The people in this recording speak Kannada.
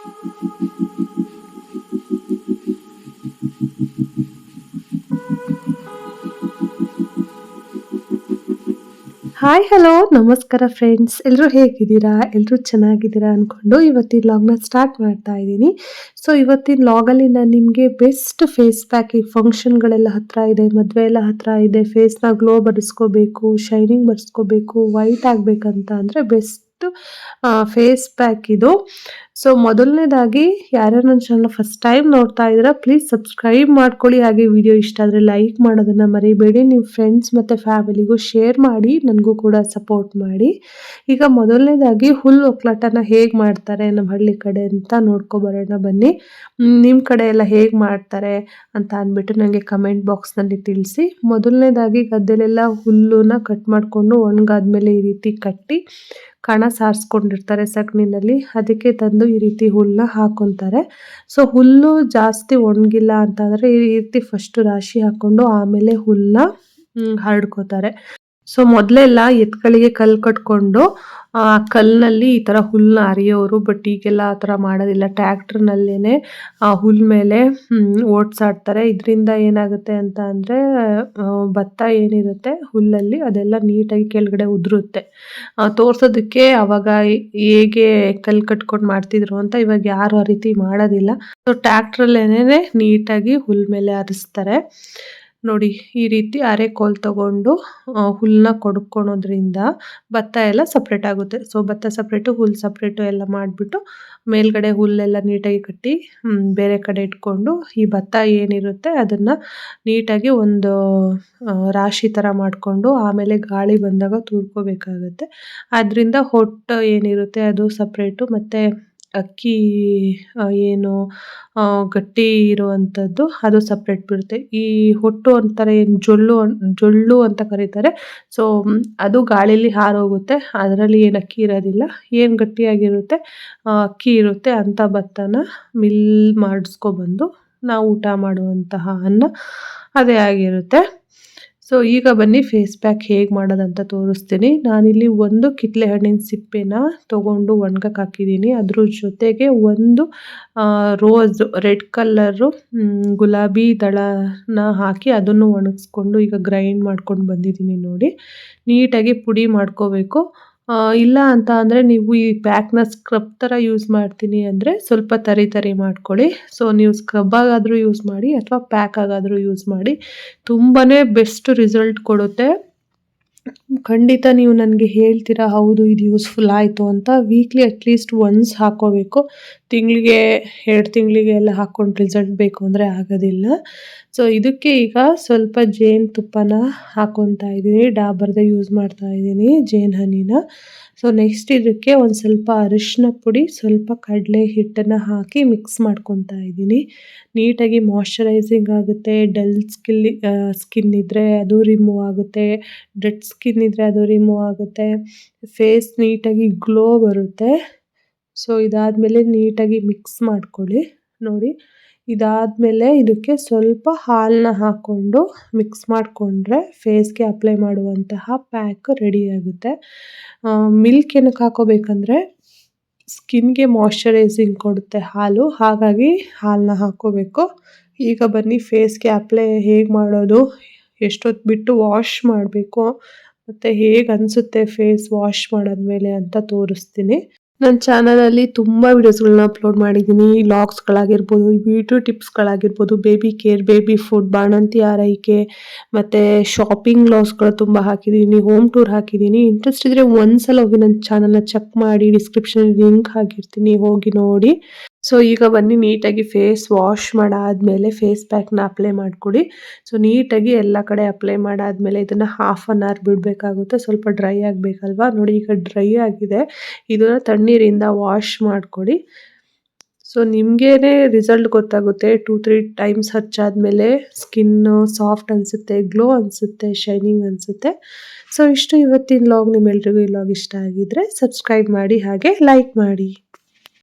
ಹಾಯ್ ಹಲೋ ನಮಸ್ಕಾರ ಫ್ರೆಂಡ್ಸ್ ಎಲ್ಲರೂ ಹೇಗಿದ್ದೀರಾ? ಎಲ್ಲರೂ ಚೆನ್ನಾಗಿದ್ದೀರಾ ಅಂದ್ಕೊಂಡು ಇವತ್ತಿನ ಲಾಗ್ನ ಸ್ಟಾರ್ಟ್ ಮಾಡ್ತಾ ಇದ್ದೀನಿ. ಸೊ ಇವತ್ತಿನ ಲಾಗಲ್ಲಿ ನಾನು ನಿಮಗೆ ಬೆಸ್ಟ್ ಫೇಸ್ ಪ್ಯಾಕ್ ಈ ಫಂಕ್ಷನ್ಗಳೆಲ್ಲ ಹತ್ರ ಇದೆ, ಮದುವೆ ಎಲ್ಲ ಹತ್ರ ಇದೆ. ಫೇಸ್ನ ಗ್ಲೋ ಬರೆಸ್ಕೋಬೇಕು ಶೈನಿಂಗ್ ಬರೆಸ್ಕೋಬೇಕು ವೈಟ್ ಆಗಬೇಕಂತ ಅಂದರೆ ಬೆಸ್ಟ್ ಫೇಸ್ ಪ್ಯಾಕ್ ಇದು. ಸೊ ಮೊದಲನೇದಾಗಿ ಯಾರ್ಯಾರು ನನ್ನ ಚಾನಲ್ ಫಸ್ಟ್ ಟೈಮ್ ನೋಡ್ತಾ ಇದ್ದೀರಾ ಪ್ಲೀಸ್ ಸಬ್ಸ್ಕ್ರೈಬ್ ಮಾಡ್ಕೊಳ್ಳಿ. ಹಾಗೆ ವಿಡಿಯೋ ಇಷ್ಟ ಆದರೆ ಲೈಕ್ ಮಾಡೋದನ್ನು ಮರಿಬೇಡಿ. ನಿಮ್ಮ ಫ್ರೆಂಡ್ಸ್ ಮತ್ತು ಫ್ಯಾಮಿಲಿಗೂ ಶೇರ್ ಮಾಡಿ, ನನಗೂ ಕೂಡ ಸಪೋರ್ಟ್ ಮಾಡಿ. ಈಗ ಮೊದಲನೇದಾಗಿ ಹುಲ್ಲು ಒಕ್ಲಾಟನ ಹೇಗೆ ಮಾಡ್ತಾರೆ, ನಮ್ಮ ಹಳ್ಳಿ ಕಡೆ ಅಂತ ನೋಡ್ಕೊಬರೋಣ ಬನ್ನಿ. ನಿಮ್ಮ ಕಡೆ ಎಲ್ಲ ಹೇಗೆ ಮಾಡ್ತಾರೆ ಅಂತ ಅಂದ್ಬಿಟ್ಟು ನನಗೆ ಕಮೆಂಟ್ ಬಾಕ್ಸ್ನಲ್ಲಿ ತಿಳಿಸಿ. ಮೊದಲನೇದಾಗಿ ಗದ್ದೆಲೆಲ್ಲ ಹುಲ್ಲನ್ನ ಕಟ್ ಮಾಡಿಕೊಂಡು ಒಣಗಾದ್ಮೇಲೆ ಈ ರೀತಿ ಕಟ್ಟಿ ಕಣ ಸಾರಿಸ್ಕೊಂಡಿರ್ತಾರೆ ಸಗಣಿನಲ್ಲಿ. ಅದಕ್ಕೆ ತಂದು ಈ ರೀತಿ ಹುಲ್ಲನ್ನ ಹಾಕೊತಾರೆ ಸೊ ಹುಲ್ಲು ಜಾಸ್ತಿ ಒಣಗಿಲ್ಲ ಅಂತಂದರೆ ಈ ರೀತಿ ಫಸ್ಟ್ ರಾಶಿ ಹಾಕ್ಕೊಂಡು ಆಮೇಲೆ ಹುಲ್ಲನ್ನ ಹರಡ್ಕೋತಾರೆ. ಸೊ ಮೊದಲೆಲ್ಲ ಎತ್ಕಳಿಗೆ ಕಲ್ಲು ಕಟ್ಕೊಂಡು, ಆ ಕಲ್ಲಿನಲ್ಲಿ ಈ ಥರ ಹುಲ್ಲನ್ನ ಅರಿಯೋರು ಬಟ್ ಈಗೆಲ್ಲ ಆ ಥರ ಮಾಡೋದಿಲ್ಲ. ಟ್ಯಾಕ್ಟ್ರನಲ್ಲೇ ಆ ಹುಲ್ ಮೇಲೆ ಓಡಿಸಾಡ್ತಾರೆ. ಇದರಿಂದ ಏನಾಗುತ್ತೆ ಅಂತ ಅಂದರೆ ಭತ್ತ ಏನಿರುತ್ತೆ ಹುಲ್ಲಲ್ಲಿ, ಅದೆಲ್ಲ ನೀಟಾಗಿ ಕೆಳಗಡೆ ಉದುರುತ್ತೆ. ತೋರಿಸೋದಕ್ಕೆ ಅವಾಗ ಹೇಗೆ ಕಲ್ಲು ಕಟ್ಕೊಂಡು ಮಾಡ್ತಿದ್ರು ಅಂತ ಇವಾಗ ಯಾರು ಆ ರೀತಿ ಮಾಡೋದಿಲ್ಲ. ಸೊ ಟ್ಯಾಕ್ಟ್ರಲ್ಲೇನೆ ನೀಟಾಗಿ ಹುಲ್ ಮೇಲೆ ಹರಿಸ್ತಾರೆ. ನೋಡಿ, ಈ ರೀತಿ ಅರೆಕೋಲ್ ತಗೊಂಡು ಹುಲ್ಲನ್ನ ಕೊಡ್ಕೊಳೋದ್ರಿಂದ ಭತ್ತ ಎಲ್ಲ ಸಪ್ರೇಟ್ ಆಗುತ್ತೆ. ಸೊ ಭತ್ತ ಸಪ್ರೇಟು ಹುಲ್ಲು ಸಪ್ರೇಟು ಎಲ್ಲ ಮಾಡಿಬಿಟ್ಟು, ಮೇಲ್ಗಡೆ ಹುಲ್ಲೆಲ್ಲ ನೀಟಾಗಿ ಕಟ್ಟಿ ಬೇರೆ ಕಡೆ ಇಟ್ಕೊಂಡು, ಈ ಭತ್ತ ಏನಿರುತ್ತೆ ಅದನ್ನು ನೀಟಾಗಿ ಒಂದು ರಾಶಿ ಥರ ಮಾಡಿಕೊಂಡು, ಆಮೇಲೆ ಗಾಳಿ ಬಂದಾಗ ತೂರ್ಕೋಬೇಕಾಗುತ್ತೆ. ಅದರಿಂದ ಹೊಟ್ಟು ಏನಿರುತ್ತೆ ಅದು ಸಪ್ರೇಟು ಮತ್ತು ಅಕ್ಕಿ ಏನು ಗಟ್ಟಿ ಇರುವಂಥದ್ದು ಅದು ಸಪ್ರೇಟ್ ಬಿಡುತ್ತೆ. ಈ ಹೊಟ್ಟು ಅಂತಾರೆ ಏನು ಜೊಳ್ಳು ಜೊಳ್ಳು ಅಂತ ಕರೀತಾರೆ. ಸೊ ಅದು ಗಾಳಿಲಿ ಹಾರೋಗುತ್ತೆ. ಅದರಲ್ಲಿ ಏನು ಅಕ್ಕಿ ಇರೋದಿಲ್ಲ. ಏನು ಗಟ್ಟಿಯಾಗಿರುತ್ತೆ ಅಕ್ಕಿ ಇರುತ್ತೆ ಅಂಥ ಭತ್ತನ ಮಿಲ್ ಮಾಡಿಸ್ಕೊಬಂದು ನಾವು ಊಟ ಮಾಡುವಂತಹ ಅನ್ನ ಅದೇ ಆಗಿರುತ್ತೆ. ಸೊ ಈಗ ಬನ್ನಿ ಫೇಸ್ ಪ್ಯಾಕ್ ಹೇಗೆ ಮಾಡೋದಂತ ತೋರಿಸ್ತೀನಿ. ನಾನಿಲ್ಲಿ ಒಂದು ಕಿತ್ಲೆ ಹಣ್ಣಿನ ಸಿಪ್ಪೆನ ತೊಗೊಂಡು ಒಣ್ಗಕ್ಕೆ ಹಾಕಿದ್ದೀನಿ. ಅದ್ರ ಜೊತೆಗೆ ಒಂದು ರೋಸ್ ರೆಡ್ ಕಲ್ಲರು ಗುಲಾಬಿ ದಳನ ಹಾಕಿ ಅದನ್ನು ಒಣಗಿಸ್ಕೊಂಡು ಈಗ ಗ್ರೈಂಡ್ ಮಾಡ್ಕೊಂಡು ಬಂದಿದ್ದೀನಿ ನೋಡಿ. ನೀಟಾಗಿ ಪುಡಿ ಮಾಡ್ಕೋಬೇಕು. ಇಲ್ಲ ಅಂತ ಅಂದರೆ ನೀವು ಈ ಪ್ಯಾಕ್ನ ಸ್ಕ್ರಬ್ ಥರ ಯೂಸ್ ಮಾಡ್ತೀನಿ ಅಂದರೆ ಸ್ವಲ್ಪ ತರಿ ತರಿ ಮಾಡ್ಕೊಳ್ಳಿ. ಸೊ ನೀವು ಸ್ಕ್ರಬ್ ಆಗಾದರೂ ಯೂಸ್ ಮಾಡಿ ಅಥವಾ ಪ್ಯಾಕ್ ಆಗಾದರೂ ಯೂಸ್ ಮಾಡಿ. ತುಂಬಾ ಬೆಸ್ಟ್ ರಿಸಲ್ಟ್ ಕೊಡುತ್ತೆ. ಖಂಡಿತ ನೀವು ನನಗೆ ಹೇಳ್ತೀರಾ, ಹೌದು, ಇದು ಯೂಸ್ಫುಲ್ ಆಯಿತು ಅಂತ ವೀಕ್ಲಿ ಅಟ್ಲೀಸ್ಟ್ ಒನ್ಸ್ ಹಾಕೋಬೇಕು. ತಿಂಗಳಿಗೆ, ಎರಡು ತಿಂಗಳಿಗೆ ಎಲ್ಲ ಹಾಕ್ಕೊಂಡು ರಿಸಲ್ಟ್ ಬೇಕು ಅಂದರೆ ಆಗೋದಿಲ್ಲ. ಸೊ ಇದಕ್ಕೆ ಈಗ ಸ್ವಲ್ಪ ಜೇನುತುಪ್ಪನ ಹಾಕೊತಾ ಇದ್ದೀನಿ, ಡಾಬರ್ದೇ ಯೂಸ್ ಮಾಡ್ತಾ ಇದ್ದೀನಿ ಜೇನು ಹನಿನ ಸೊ ನೆಕ್ಸ್ಟ್ ಇದಕ್ಕೆ ಒಂದು ಸ್ವಲ್ಪ ಅರಿಶಿನ ಪುಡಿ, ಸ್ವಲ್ಪ ಕಡಲೆ ಹಿಟ್ಟನ್ನು ಹಾಕಿ ಮಿಕ್ಸ್ ಮಾಡ್ಕೊತಾ ಇದ್ದೀನಿ. ನೀಟಾಗಿ ಮಾಯ್ಶ್ಚರೈಸಿಂಗ್ ಆಗುತ್ತೆ ಡಲ್ ಸ್ಕಿಲ್ ಸ್ಕಿನ್ ಇದ್ದರೆ ಅದು ರಿಮೂವ್ ಆಗುತ್ತೆ ಡೆಡ್ ಸ್ಕಿನ್ ಇದ್ದರೆ ಅದು ರಿಮೂವ್ ಆಗುತ್ತೆ ಫೇಸ್ ನೀಟಾಗಿ ಗ್ಲೋ ಬರುತ್ತೆ. ಸೊ ಇದಾದಮೇಲೆ ನೀಟಾಗಿ ಮಿಕ್ಸ್ ಮಾಡ್ಕೊಳ್ಳಿ. ನೋಡಿ. ಇದಾದಮೇಲೆ ಇದಕ್ಕೆ ಸ್ವಲ್ಪ ಹಾಲನ್ನ ಹಾಕ್ಕೊಂಡು ಮಿಕ್ಸ್ ಮಾಡಿಕೊಂಡ್ರೆ ಫೇಸ್ಗೆ ಅಪ್ಲೈ ಮಾಡುವಂತಹ ಪ್ಯಾಕ್ ರೆಡಿ ಆಗುತ್ತೆ. ಮಿಲ್ಕ್ ಏನಕ್ಕೆ ಹಾಕೋಬೇಕಂದ್ರೆ ಸ್ಕಿನ್ಗೆ ಮಾಯ್ಶ್ಚರೈಸಿಂಗ್ ಕೊಡುತ್ತೆ ಹಾಲು, ಹಾಗಾಗಿ ಹಾಲನ್ನ ಹಾಕ್ಕೋಬೇಕು ಈಗ ಬನ್ನಿ, ಫೇಸ್ಗೆ ಅಪ್ಲೈ ಹೇಗೆ ಮಾಡೋದು ಎಷ್ಟೊತ್ತು ಬಿಟ್ಟು ವಾಶ್ ಮಾಡಬೇಕು, ಮತ್ತು ಹೇಗೆ ಅನಿಸುತ್ತೆ ಫೇಸ್ ವಾಶ್ ಮಾಡಿದ್ಮೇಲೆ ಅಂತ ತೋರಿಸ್ತೀನಿ. ನನ್ನ ಚಾನಲಲ್ಲಿ ತುಂಬ ವೀಡಿಯೋಸ್ಗಳನ್ನ ಅಪ್ಲೋಡ್ ಮಾಡಿದ್ದೀನಿ. ಲಾಗ್ಸ್ಗಳಾಗಿರ್ಬೋದು ಬ್ಯೂಟಿ ಟಿಪ್ಸ್ಗಳಾಗಿರ್ಬೋದು, ಬೇಬಿ ಕೇರ್, ಬೇಬಿ ಫುಡ್, ಬಾಣಂತಿ ಆರೈಕೆ, ಮತ್ತು ಶಾಪಿಂಗ್ ಲಾಗ್ಸ್ಗಳು ತುಂಬ ಹಾಕಿದ್ದೀನಿ ಹೋಮ್ ಟೂರ್ ಹಾಕಿದ್ದೀನಿ ಇಂಟ್ರೆಸ್ಟ್ ಇದ್ದರೆ ಒಂದ್ಸಲ ಹೋಗಿ ನನ್ನ ಚಾನಲ್ನ ಚೆಕ್ ಮಾಡಿ ಡಿಸ್ಕ್ರಿಪ್ಷನ್ ಲಿಂಕ್ ಹಾಕಿರ್ತೀನಿ, ಹೋಗಿ ನೋಡಿ. ಸೊ ಈಗ ಬನ್ನಿ, ನೀಟಾಗಿ ಫೇಸ್ ವಾಶ್ ಮಾಡಾದಮೇಲೆ ಫೇಸ್ ಪ್ಯಾಕ್ನ ಅಪ್ಲೈ ಮಾಡಿಕೊಡಿ. ಸೊ ನೀಟಾಗಿ ಎಲ್ಲ ಕಡೆ ಅಪ್ಲೈ ಮಾಡಾದಮೇಲೆ ಇದನ್ನು ಹಾಫ್ ಅನ್ ಅವರ್ ಬಿಡಬೇಕಾಗುತ್ತೆ. ಸ್ವಲ್ಪ ಡ್ರೈ ಆಗಬೇಕಲ್ವಾ? ನೋಡಿ, ಈಗ ಡ್ರೈ ಆಗಿದೆ. ಇದನ್ನು ತಣ್ಣೀರಿಂದ ವಾಶ್ ಮಾಡಿಕೊಡಿ. ಸೊ ನಿಮಗೇ ರಿಸಲ್ಟ್ ಗೊತ್ತಾಗುತ್ತೆ. ಟೂ ತ್ರೀ ಟೈಮ್ಸ್ ಹಚ್ಚಾದಮೇಲೆ ಸ್ಕಿನ್ನು ಸಾಫ್ಟ್ ಅನಿಸುತ್ತೆ ಗ್ಲೋ ಅನಿಸುತ್ತೆ ಶೈನಿಂಗ್ ಅನಿಸುತ್ತೆ. ಸೊ ಇಷ್ಟು ಇವತ್ತಿನ ಲಾಗ್ ನಿಮ್ಮೆಲ್ರಿಗೂ ಈ ಲಾಗ್ ಇಷ್ಟ ಆಗಿದ್ರೆ ಸಬ್ಸ್ಕ್ರೈಬ್ ಮಾಡಿ, ಹಾಗೆ ಲೈಕ್ ಮಾಡಿ.